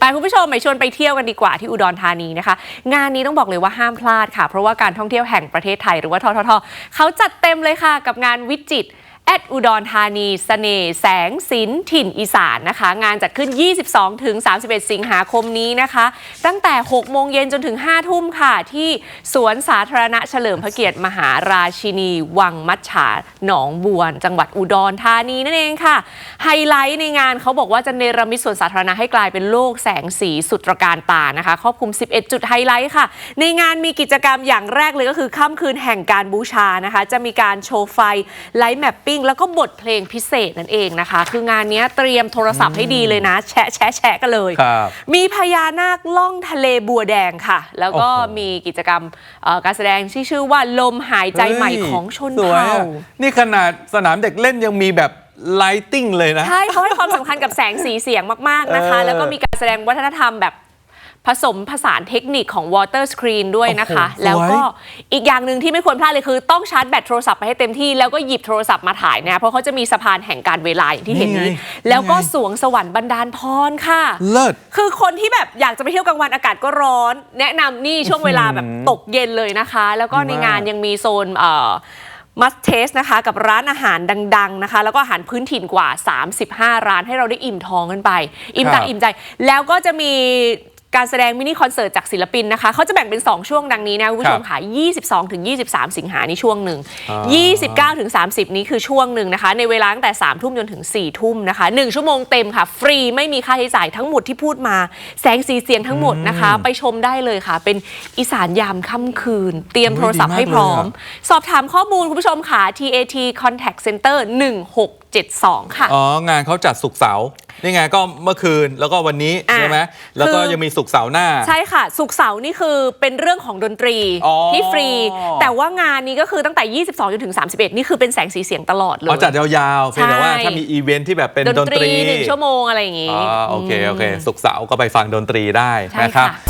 ไปคุณผู้ชมไปชวนไปเที่ยวกันดีกว่าที่อุดรธานีนะคะ งานนี้ต้องบอกเลยว่าห้ามพลาดค่ะ เพราะว่าการท่องเที่ยวแห่งประเทศไทยหรือว่าทททเขาจัดเต็มเลยค่ะ กับงานวิจิตร แอดอุดรธานีเสน่ห์แสงสินถิ่นอีสานนะคะ งานจัดขึ้น 22 ถึง 31 สิงหาคมนี้นะคะ ตั้งแต่ 6 โมงเย็นจนถึง 5 ทุ่มค่ะ ที่สวนสาธารณะเฉลิมพระเกียรติมหาราชินี วังมัจฉาหนองบวนจังหวัดอุดรธานีนั่นเองค่ะ ไฮไลท์ในงานเขาบอกว่าจะเนรมิตสวนสาธารณะให้กลายเป็นโลกแสงสีสุดตระการตานะคะครอบคลุม 11 จุดไฮไลท์ค่ะ ในงานมีกิจกรรมอย่างแรกเลยก็คือค่ำคืนแห่งการบูชานะคะ จะมีการโชว์ไฟไลท์แมปปง แล้วก็บทเพลงพิเศษนั่นเองนะคะ คืองานนี้เตรียมโทรศัพท์ให้ดีเลยนะ แชะแชะแชะกันเลยครับมีพญานาคล่องทะเลบัวแดงค่ะ แล้วก็โอ้โหมีกิจกรรมเอ่อการแสดงที่ชื่อว่าลมหายใจใหม่ของชนสวยเผ่าอะนี่ขนาดสนามเด็กเล่นยังมีแบบไลติ้งเลยนะ ใช่เขาให้ความสำคัญกับแสงสีเสียงมาก ๆ นะคะเออแล้วก็มีการแสดงวัฒนธรรมแบบ ผสมผสานเทคนิคของ Water Screen ด้วยนะคะ โอ้โหแล้วก็สวยอีกอย่างหนึ่งที่ไม่ควรพลาดเลยคือ ต้องชาร์จแบตโทรศัพท์ไปให้เต็มที่ แล้วก็หยิบโทรศัพท์มาถ่ายนะเพราะเขาจะมีสะพานแห่งการเวลาอย่างที่เห็นนี้นี่ไงแล้วก็นี่ไง สวงสวรรค์บันดาลพรค่ะ เลิศ คือคนที่แบบอยากจะไปเที่ยวกลางวันอากาศก็ร้อน แนะนำนี่ช่วงเวลาแบบตกเย็นเลยนะคะ แล้วก็ในงานยังมีโซนเอ่อมัสเทสนะคะ กับร้านอาหารดัง ๆนะคะ แล้วก็อาหารพื้นถิ่นกว่า 35 ร้านให้เราได้อิ่มท้องกันไป อิ่มตาครับ อิ่มใจ แล้วก็จะมี การแสดงมินิคอนเสิร์ตจากศิลปินนะคะเขาจะแบ่งเป็น 2 ช่วงดังนี้นะคุณผู้ชมค่ะ 22 ถึง 23 สิงหานี่ช่วงหนึ่ง 29 ถึง 30 นี้คือช่วงหนึ่งนะคะ ในเวลาตั้งแต่ 3 ทุ่มจนถึง 4 ทุ่มนะคะ 1 ชั่วโมงเต็มค่ะ ฟรีไม่มีค่าใช้จ่ายทั้งหมดที่พูดมา แสงสีเสียงทั้งหมดนะคะ ไปชมได้เลยค่ะ เป็นอีสานยามค่ำคืน เตรียมโอ้ยโทรศัพท์ให้ดีมากพร้อมเลยสอบถามข้อมูลคุณผู้ชมค่ะ TAT Contact Center 1672 ค่ะ อ๋อ งานเขาจัดสุกร์เสาร์นี่ไงก็เมื่อคืนแล้วก็วันนี้อะใช่ไหมแล้วก็คือ ยังมีสุกร์เสาร์หน้า ใช่ค่ะ สุกร์เสาร์นี่คือเป็นเรื่องของดนตรีอ๋อ ที่ฟรี แต่ว่างานนี้ก็คือตั้งแต่ 22จนถึง 31 นี่คือเป็นแสงสีเสียงตลอดเลยอ๋อจัดยาวๆเพียงแต่ว่าใช่ ถ้ามีอีเวนท์ที่แบบเป็นดดนนตตรีรีหนึ่งชั่วโมงอะไรอย่างงี้ อ๋อโอเคโอเคมสุกร์เสาร์ก็ไปฟังดนตรีได้ใช่นะครับ ค่ะ